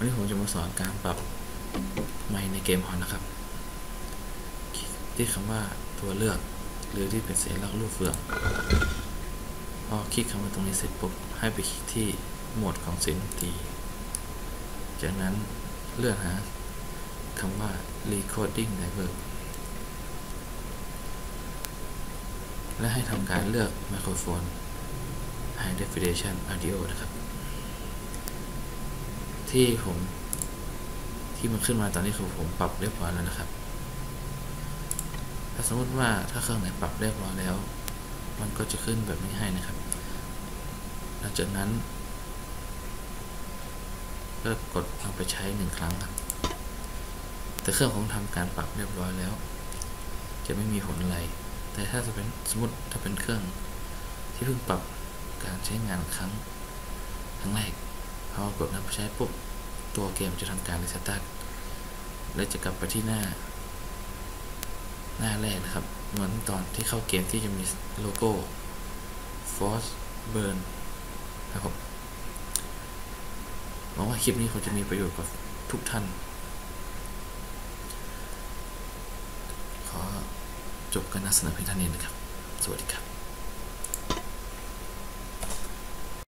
วันนี้ผมจะมาสอนการปรับไมในเกมฮอนนะครับ ที่คำว่าตัวเลือกหรือที่เป็นสัญลักษณ์รูปเฟือง พอคลิกคำว่าตรงนี้เสร็จปุ๊บให้ไปคลิกที่โหมดของเสียงดนตรี จากนั้นเลือกหาคำว่า recording driver และให้ทำการเลือกไมโครโฟน High Definition Audio นะครับ ที่ผมที่มันขึ้นมาตอนนี้คือผมปรับเรียบร้อยแล้วนะครับ ถ้าสมมติว่าถ้าเครื่องไหนปรับเรียบร้อยแล้ว มันก็จะขึ้นแบบนี้ให้นะครับ หลังจากนั้นก็กดเอาไปใช้หนึ่งครั้งครับ แต่เครื่องของทำการปรับเรียบร้อยแล้ว จะไม่มีผลอะไร แต่ถ้าจะเป็นสมมติถ้าเป็นเครื่องที่เพิ่งปรับการใช้งานครั้งครั้งแรกพอกดนำไปใช้ปุ๊บ ตัวเกมจะทำการรีสตาร์ทและจะกลับไปที่หน้า หน้าแรกนะครับ เหมือนตอนที่เข้าเกมที่จะมีโลโก้ Force Burn นะครับหวังว่าคลิปนี้คงจะมีประโยชน์กับทุกท่าน ขอจบการนำเสนอเพียงเท่านี้นะครับ สวัสดีครับ